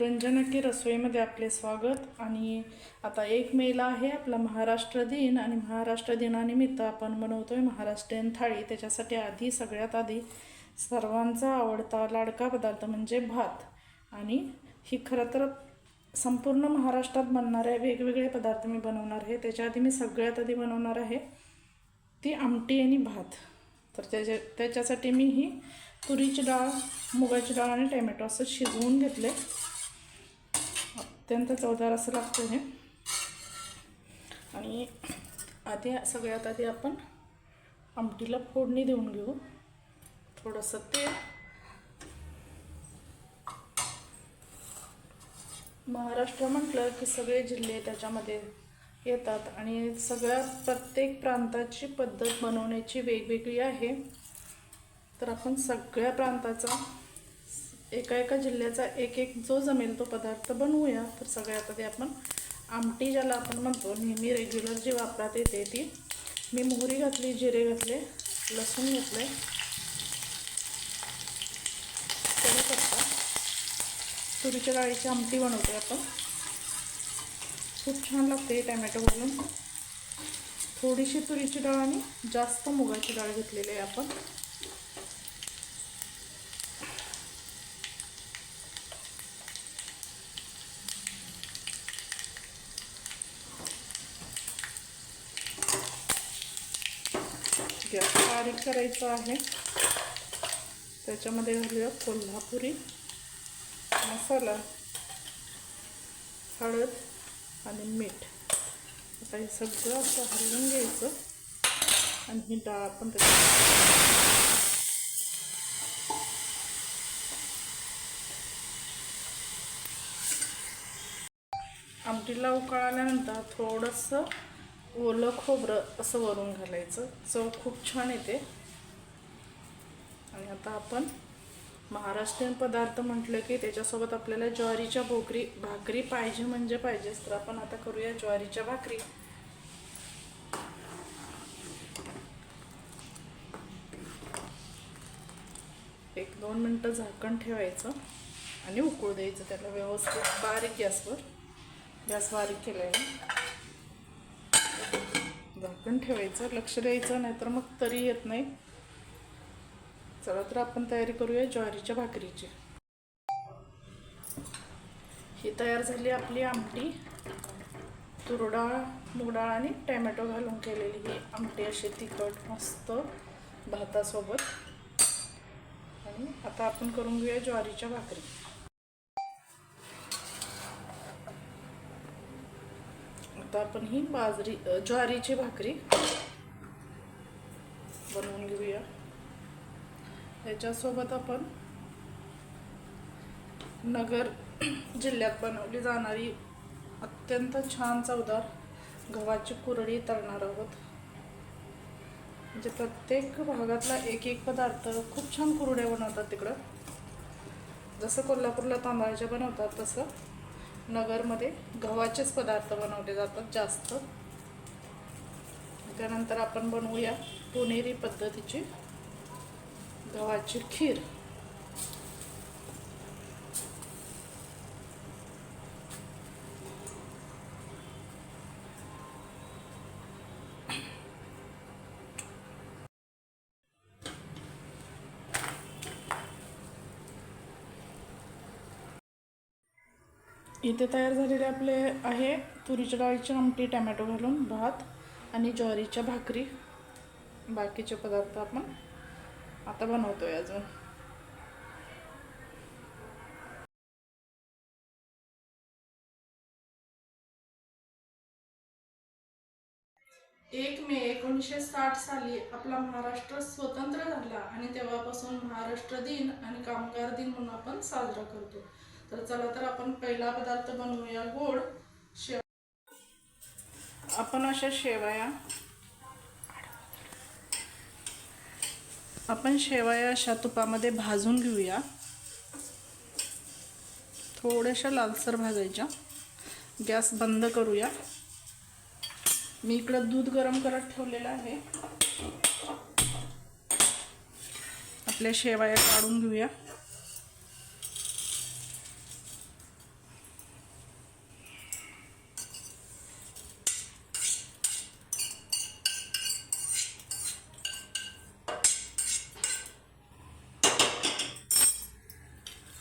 रंजना की रसोईमध्ये आपले स्वागत. आणि आता एक मेला आहे आपला महाराष्ट्र दिन. आणि महाराष्ट्र दिनानिमित्त आपण बनवतोय महाराष्ट्रीयन थाळी. त्याच्यासाठी आधी सगळ्यात आधी सर्वांचा आवडता लाडका पदार्थ म्हणजे भात. आणि ही खरं तर संपूर्ण महाराष्ट्रात बनणारे वेगवेगळे पदार्थ मी बनवणार आहे. त्याच्या आधी मी सगळ्यात आधी बनवणार आहे ती आमटी आणि भात. तर त्याच्या त्याच्यासाठी मी ही तुरीची डाळ मुगाची डाळ आणि टॅमॅटो असं शिजवून घेतले अत्यंत चवदार असं लागतं हे. आणि आधी सगळ्यात आधी आपण आमटीला फोडणी देऊन घेऊ. थोडंसं तेल. महाराष्ट्र म्हटलं की सगळे जिल्हे त्याच्यामध्ये येतात आणि सगळ्या प्रत्येक प्रांताची पद्धत बनवण्याची वेगवेगळी आहे. तर आपण सगळ्या प्रांताचा एका एका जिल्ह्याचा एक एक जो जमेल तो पदार्थ बनवूया. तर सगळ्यात आधी आपण आमटी ज्याला आपण म्हणतो नेहमी रेग्युलर जी वापरात येते ती. मी मोहरी घातली जिरे घातले लसूण घेतले कढीपत्ता तुरीच्या डाळीची आमटी बनवते आपण. खूप छान लागते टॅमॅटो घालून थोडीशी तुरीची डाळ आणि जास्त मुगाची डाळ घेतलेली आहे आपण गॅस बारीक करायचं आहे. त्याच्यामध्ये घालूया कोल्हापुरी मसाला हळद आणि मीठ. आता हे सगळं असं हलवून घ्यायचं आणि ही डाळ आपण त्याच्या आमटीला उकळल्यानंतर थोडंसं ओलं खोबरं असं वरून घालायचं. चव खूप छान येते. आणि आता आपण महाराष्ट्रीयन पदार्थ म्हटलं की त्याच्यासोबत आपल्याला ज्वारीच्या भोकरी भाकरी पाहिजे म्हणजे पाहिजेच. तर आपण आता करूया ज्वारीच्या भाकरी. एक दोन मिनटं झाकण ठेवायचं आणि उकळू द्यायचं. त्याला व्यवस्थित बारीक गॅसवर. गॅस बारीक केलं आहे झाकण ठेवायचं लक्ष द्यायचं नाहीतर मग तरी येत नाही. चला तर आपण तयारी करूया ज्वारीच्या भाकरीची. ही तयार झाली आपली आमटी. तुरडाळ मुगडाळ आणि टॅमॅटो घालून केलेली ही आमटी अशी तिखट मस्त भातासोबत. आणि आता आपण करून घेऊया ज्वारीच्या भाकरी. आता आपण ही बाजरी ज्वारीची भाकरी बनवून घेऊया. त्याच्यासोबत आपण नगर जिल्ह्यात बनवली जाणारी अत्यंत छान चवदार गव्हाची कुरडी तळणार आहोत. म्हणजे प्रत्येक भागातला एक एक पदार्थ खूप छान कुरड्या बनवतात तिकडं. जसं कोल्हापूरला तांदळाच्या बनवतात तसं नगरमध्ये गव्हाचेच पदार्थ बनवले जातात जास्त. त्यानंतर आपण बनवूया पुणेरी पद्धतीची गव्हाची खीर. इथे तयार झालेले आपले आहे तुरीच्या डाळीची आमटी टॅमॅटो घालून भात आणि ज्वारीच्या भाकरी. बाकीचे पदार्थ आपण आता बनवतोय अजून. एक मे एकोणीसशे साठ साली आपला महाराष्ट्र स्वतंत्र झाला आणि तेव्हापासून महाराष्ट्र दिन आणि कामगार दिन म्हणून आपण साजरा करतो. तर चला तर आपण पहिला पदार्थ बनवूया गोड शेव. आपण अशा शेवया आपण शेवया अशा तुपामध्ये भाजून घेऊया. थोड्याशा लालसर भाजायच्या. गॅस बंद करूया. मी इकडं दूध गरम करत ठेवलेलं आहे. आपल्या शेवया काढून घेऊया.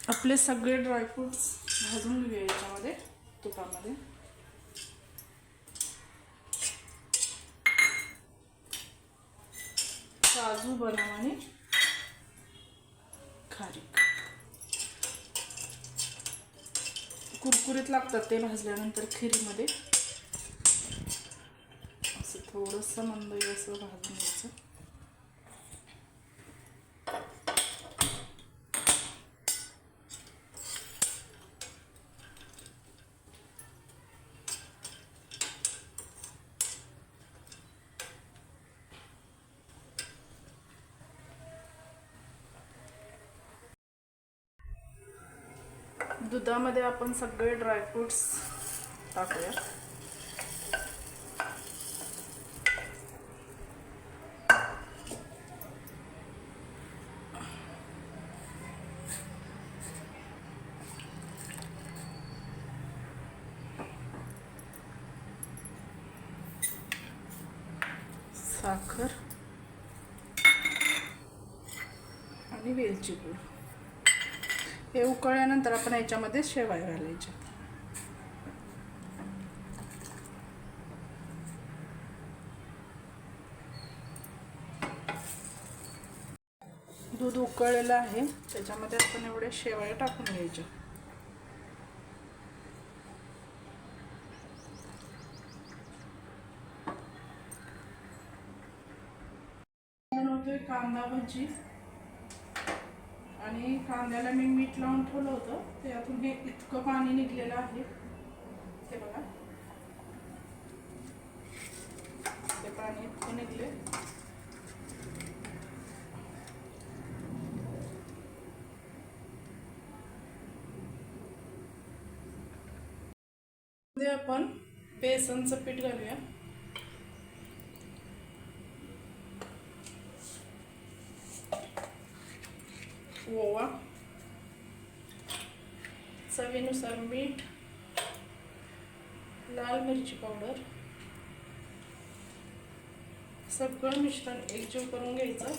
आपले सगळे ड्रायफ्रूट्स भाजून घेऊया याच्यामध्ये तुपामध्ये. काजू बदाम आणि खारीक. कुरकुरीत लागतात ते भाजल्यानंतर खिरीमध्ये. असं थोडंसं मंदई असं भाजून घ्यायचं दुधामध्ये आपण सगळे ड्रायफ्रुट्स टाकूया. साखर आणि वेलची पूड. हे उकळल्यानंतर आपण याच्यामध्ये शेवाळ घालायचे. दूध उकळलेलं आहे त्याच्यामध्ये आपण एवढे शेवाय टाकून घ्यायचे. कांदा भजी आणि कांद्याला मी मीठ लावून ठेवलं होतं. त्यातून हे इतकं पाणी निघलेलं आहे. ते बघा. ते पाणी इतकं निघले आपण बेसनचं पीठ घालूया. चवीनुसार मीठ लाल मिरची पावडर सगळं मिश्रण एकजीव करून घ्यायचं.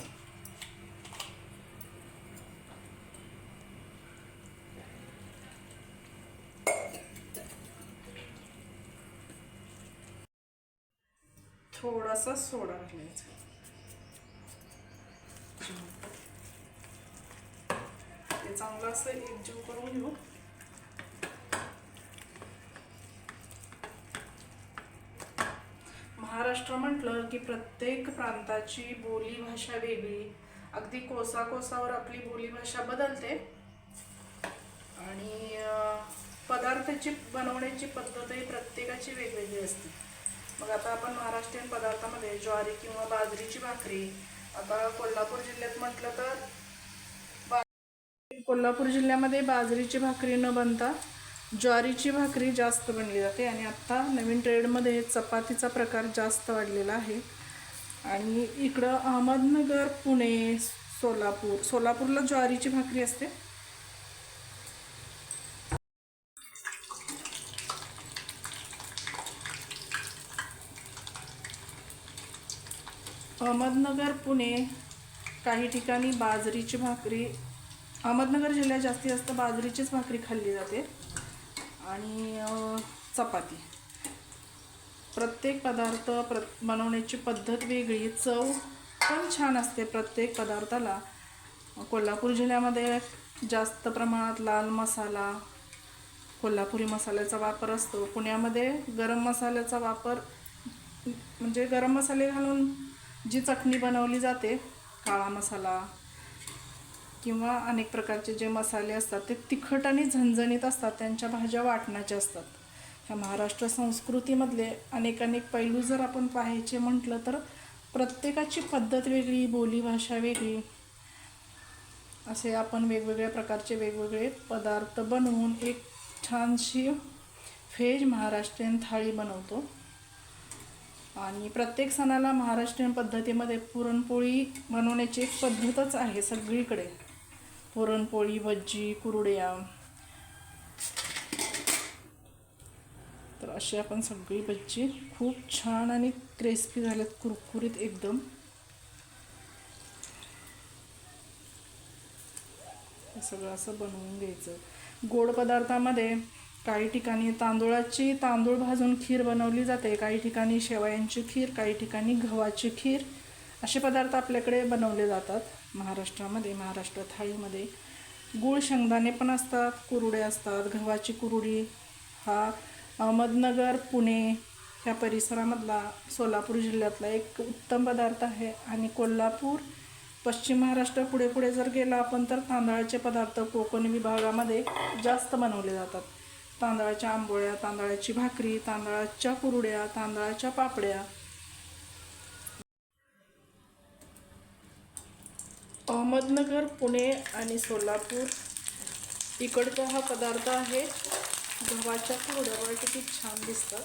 थोडासा सोडा घालायचा. ते चांगलं असं एकजीव करून घेऊ. महाराष्ट्र म्हटलं की प्रत्येक प्रांताची बोलीभाषा वेगळी. अगदी कोसा कोसावर आपली बोलीभाषा बदलते. आणि पदार्थाची बनवण्याची पद्धतही प्रत्येकाची वेगवेगळी असते. मग आता आपण महाराष्ट्रीयन पदार्थामध्ये ज्वारी किंवा बाजरीची भाकरी आता कोल्हापूर जिल्ह्यात म्हटलं तर कोल्हापूर जिल्ह्यामध्ये बाजरीची भाकरी न बनता ज्वारीची भाकरी जास्त बनली जाते आणि आत्ता नवीन ट्रेडमध्ये चपातीचा प्रकार जास्त वाढलेला आहे. आणि इकडं अहमदनगर पुणे सोलापूर. सोलापूरला ज्वारीची भाकरी असते. अहमदनगर पुणे काही ठिकाणी बाजरीची भाकरी. अहमदनगर जिल्ह्यात जास्तीत जास्त बाजरीचीच भाकरी खाल्ली जाते. आणि चपाती. प्रत्येक पदार्थ प्र बनवण्याची पद्धत वेगळी चव पण छान असते प्रत्येक पदार्थाला. कोल्हापूर जिल्ह्यामध्ये जास्त प्रमाणात लाल मसाला कोल्हापुरी मसाल्याचा वापर असतो. पुण्यामध्ये गरम मसाल्याचा वापर म्हणजे गरम मसाले घालून जी चटणी बनवली जाते काळा मसाला किंवा अनेक प्रकारचे जे मसाले असतात ते तिखट आणि झणझणीत असतात त्यांच्या भाज्या वाटण्याच्या असतात. ह्या महाराष्ट्र संस्कृतीमधले अनेक अनेक पैलू जर आपण पाहायचे म्हटलं तर प्रत्येकाची पद्धत वेगळी बोलीभाषा वेगळी. असे आपण वेगवेगळ्या प्रकारचे वेगवेगळे पदार्थ बनवून एक छानशी व्हेज महाराष्ट्रीयन थाळी बनवतो. आणि प्रत्येक सणाला महाराष्ट्रीयन पद्धतीमध्ये पुरणपोळी बनवण्याची एक पद्धतच आहे सगळीकडे. पुरणपोळी भज्जी कुरड्या. तर अशी आपण सगळी भज्जी खूप छान आणि क्रिस्पी झाल्यात कुरकुरीत एकदम. सगळं असं बनवून घ्यायचं. गोड पदार्थामध्ये काही ठिकाणी तांदूळाची तांदूळ भाजून खीर बनवली जाते काही ठिकाणी शेवयांची खीर काही ठिकाणी गव्हाची खीर. असे पदार्थ आपल्याकडे बनवले जातात. महाराष्ट्रामध्ये महाराष्ट्र थाळीमध्ये. गूळ शेंगदाणे पण असतात कुरुडे असतात गव्हाची कुरुडी हा अहमदनगर पुणे ह्या परिसरामधला सोलापूर जिल्ह्यातला एक उत्तम पदार्थ आहे. आणि कोल्हापूर पश्चिम महाराष्ट्र पुढे पुढे जर गेला आपण तर तांदळाचे पदार्थ कोकण विभागामध्ये जास्त बनवले जातात. तांदळाच्या आंबोळ्या तांदळाची भाकरी तांदळाच्या कुरुड्या तांदळाच्या पापड्या अहमदनगर पुणे आणि सोलापूर. इकडचा हा पदार्थ आहे. गव्हाच्या कुरड्या किती छान दिसतात.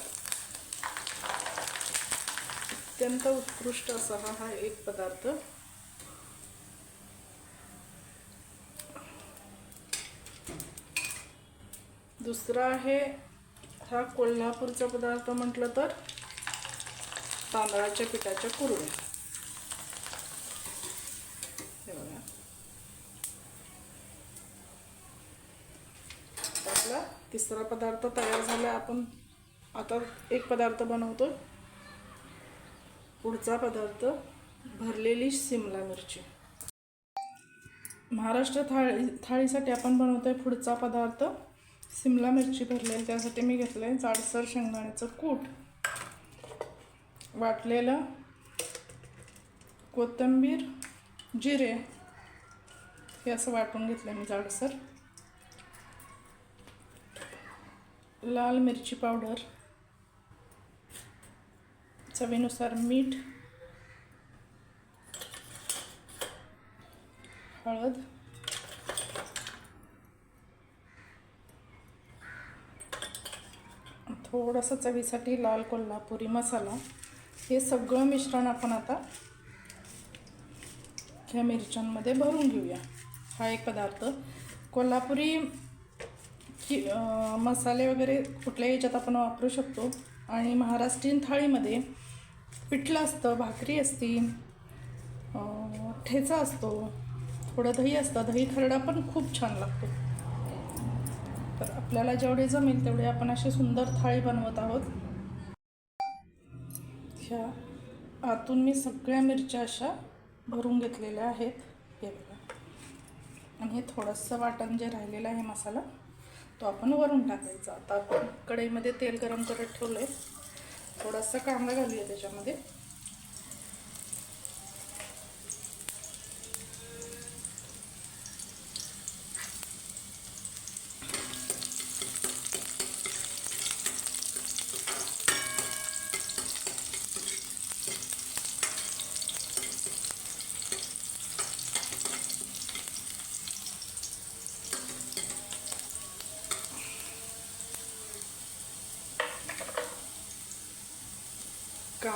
अत्यंत उत्कृष्ट असा हा हा एक पदार्थ. दुसरा आहे हा कोल्हापूरचा पदार्थ म्हटलं तर तांदळाच्या पिठाच्या कुरड्या हे बघा आता आपला तिसरा पदार्थ तयार झाला आपण आता एक पदार्थ बनवतो पुढचा पदार्थ भरलेली सिमला मिरची. महाराष्ट्र थाळी थाळीसाठी आपण बनवतो आहे पुढचा पदार्थ सिमला मिरची भरलेली त्यासाठी मी घेतलं आहे जाडसर शेंगदाण्याचं कूट. वाटलेलं कोथिंबीर जिरे हे असं वाटून घेतलं मी जाडसर. लाल मिरची पावडर चवीनुसार मीठ हळद थोडंसं चवीसाठी लाल कोल्हापुरी मसाला. हे सगळं मिश्रण आपण आता ह्या मिरच्यांमध्ये भरून घेऊया. हा एक पदार्थ. कोल्हापुरी की मसाले वगैरे कुठल्याही याच्यात आपण वापरू शकतो. आणि महाराष्ट्रीयन थाळीमध्ये पिठलं असतं भाकरी असती ठेचा असतो थोडं दही असतं. दही खरडा पण खूप छान लागतो. तर आपल्याला जेवढे जमेल तेवढे आपण अशी सुंदर थाळी बनवत आहोत. ह्या आतून मी सगळ्या मिरच्या अशा भरून घेतलेल्या आहेत. हे बघा. आणि हे थोडंसं वाटण जे राहिलेलं आहे मसाला तो आपण वरून टाकायचा. आता आपण कढईमध्ये तेल गरम करत ठेवलं आहे थोडासा कांदा घालूया त्याच्यामध्ये.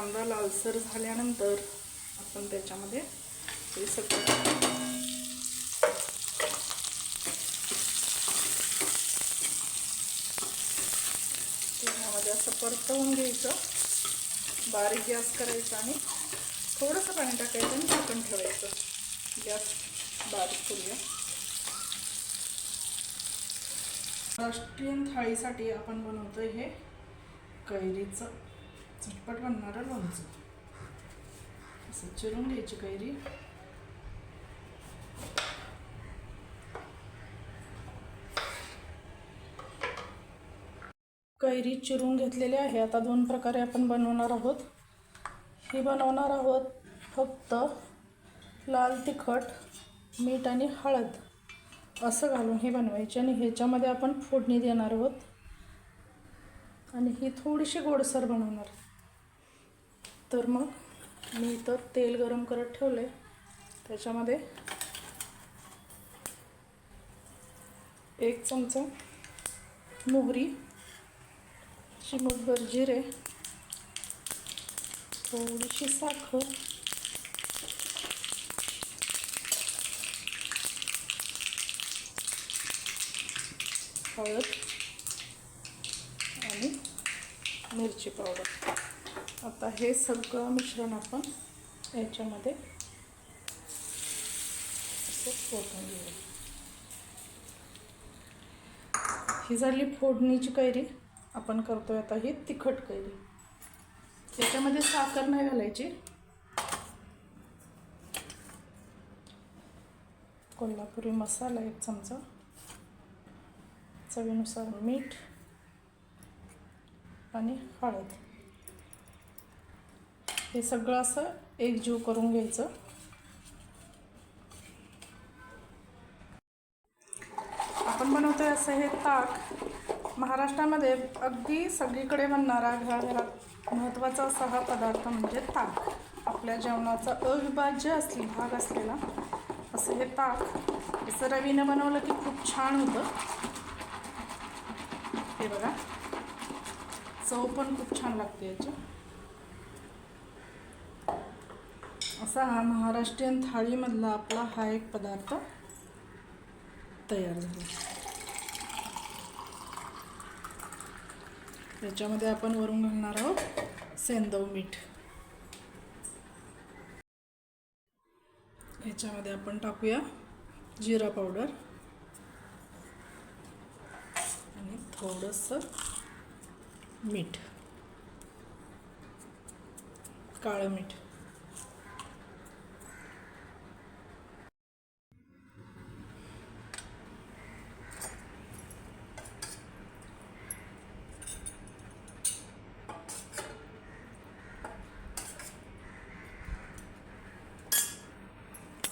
कांदा लालसर झाल्यानंतर आपण त्याच्यामध्ये हे सगळं असं परतवून घ्यायचं. बारीक गॅस करायचा आणि थोडंसं पाणी टाकायचं आणि झाकण ठेवायचं. गॅस बारीक करूया. राष्ट्रीयन थाळीसाठी आपण बनवतोय हे कैरीचं. झटपट बनणारं लोणचं. असं चिरून घ्यायची कैरी. कैरी चिरून घेतलेली आहे. आता दोन प्रकारे आपण बनवणार आहोत. ही बनवणार आहोत फक्त लाल तिखट मीठ आणि हळद. असं घालून हे बनवायची आणि ह्याच्यामध्ये आपण फोडणी देणार आहोत. आणि ही थोडीशी गोडसर बनवणार. तर मग मी इथं तेल गरम करत ठेवले त्याच्यामध्ये एक चमचा मोहरी चिमूटभर जिरे थोडीशी साखर हळद आणि मिरची पावडर. आता हे सगळं मिश्रण आपण याच्यामध्ये फोडून घेऊया ही झाली फोडणीची कैरी. आपण करतोय आता ही तिखट कैरी. त्याच्यामध्ये साखर नाही घालायची. कोल्हापुरी मसाला एक चमचा. चवीनुसार मीठ आणि हळद. हे सगळं असं एकजीव करून घ्यायचं. आपण बनवतोय असं हे ताक. महाराष्ट्रामध्ये अगदी सगळीकडे बनणारा घराघरात महत्त्वाचा असा हा पदार्थ म्हणजे ताक. आपल्या जेवणाचा अविभाज्य असले भाग असलेला असं हे ताक. असं रवीनं बनवलं की खूप छान होतं. हे बघा. चव पण खूप छान लागते याची. असा हा महाराष्ट्रीयन थाळीमधला आपला हा एक पदार्थ तयार झाला. याच्यामध्ये आपण वरून घालणार आहोत सेंदव मीठ. ह्याच्यामध्ये आपण टाकूया जिरा पावडर आणि थोडंसं मीठ. काळं मीठ.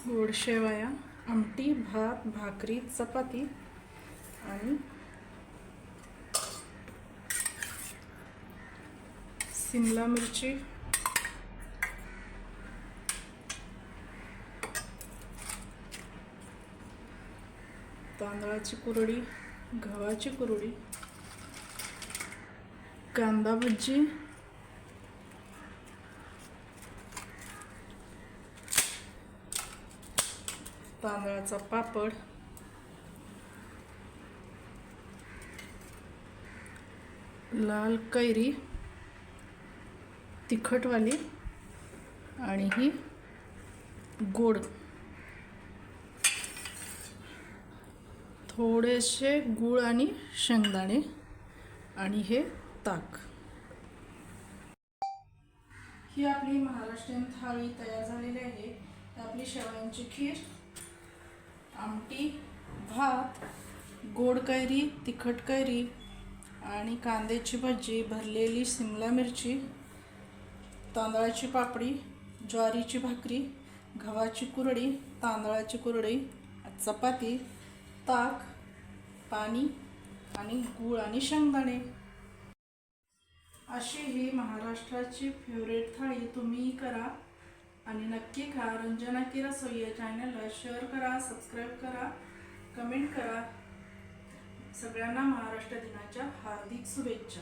गोड शेवया आमटी भात भाकरी चपाती आणि सिमला मिरची. तांदळाची कुरडी गव्हाची कुरडी कांदा भजी तांदळाचा पापड. लाल कैरी. तिखटवाली. आणि ही गोड. थोडेसे गूळ आणि शेंगदाणे. आणि हे ताक. ही आपली महाराष्ट्रीयन थाळी तयार झालेली आहे. आपली शेवयांची खीर. आमटी भात गोड कैरी तिखट कैरी आणि कांद्याची भजी भरलेली सिमला मिरची तांदळाची पापडी ज्वारीची भाकरी गव्हाची कुरडी तांदळाची कुरडी चपाती ताक पाणी आणि गूळ आणि शेंगदाणे. अशी ही महाराष्ट्राची फेवरेट थाळी तुम्ही करा. आणि नक्की खा. रंजना की रसोई या चॅनलला शेअर करा सबस्क्राईब करा कमेंट करा. सगळ्यांना महाराष्ट्र दिनाच्या हार्दिक शुभेच्छा.